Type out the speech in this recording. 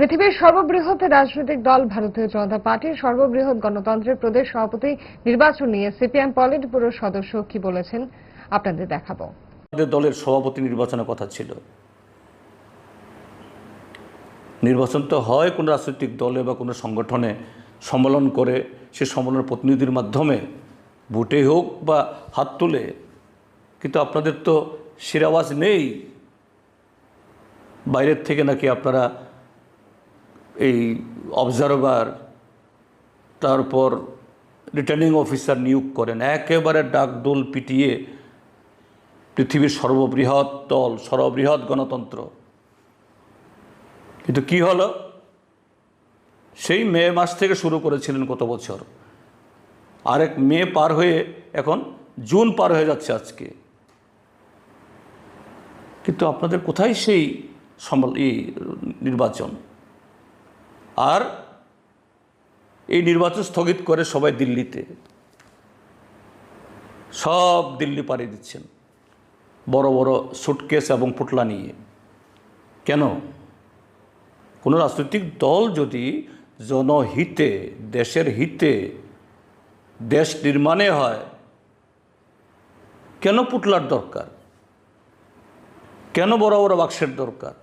পৃথিবীর সর্ববৃহৎ রাজনৈতিক দল ভারতীয় জনতা পার্টির সর্ববৃহৎ গণতন্ত্রের প্রদেশ সভাপতি নির্বাচন নিয়ে সিপিএম পলিট ব্যুরোর সদস্য কি বলেছেন, আপনাদের দেখাবো। আমাদের দলের সভাপতি নির্বাচনের কথা ছিল। নির্বাচন তো হয় কোনো রাজনৈতিক দলে বা কোনো সংগঠনে সম্মেলন করে, সে সম্মেলনের প্রতিনিধির মাধ্যমে, ভোটে হোক বা হাত তুলে। কিন্তু আপনাদের তো সের আওয়াজ নেই। বাইরের থেকে নাকি আপনারা এই অবজারভার তারপর রিটার্নিং অফিসার নিয়োগ করেন। একেবারে ডাকডোল পিটিয়ে পৃথিবীর সর্ববৃহৎ দল, সর্ববৃহৎ গণতন্ত্র। কিন্তু কি হলো? সেই মে মাস থেকে শুরু করেছিলেন গত বছর? আরেক মে পার হয়ে এখন জুন পার হয়ে যাচ্ছে আজকে। কিন্তু আপনাদের কোথায় সেই সম্বল এই নির্বাচন? আর এই নির্বাচন স্থগিত করে সবাই দিল্লিতে। সব দিল্লি পাড়ি দিচ্ছেন। বড় বড় সুটকেস এবং পুটলা নিয়ে। কেন? কোনো রাজনৈতিক দল যদি জনহিতে, দেশের হিতে দেশ নির্মাণে হয়, কেন পুটলার দরকার? কেন বড় বড় বাক্সের দরকার?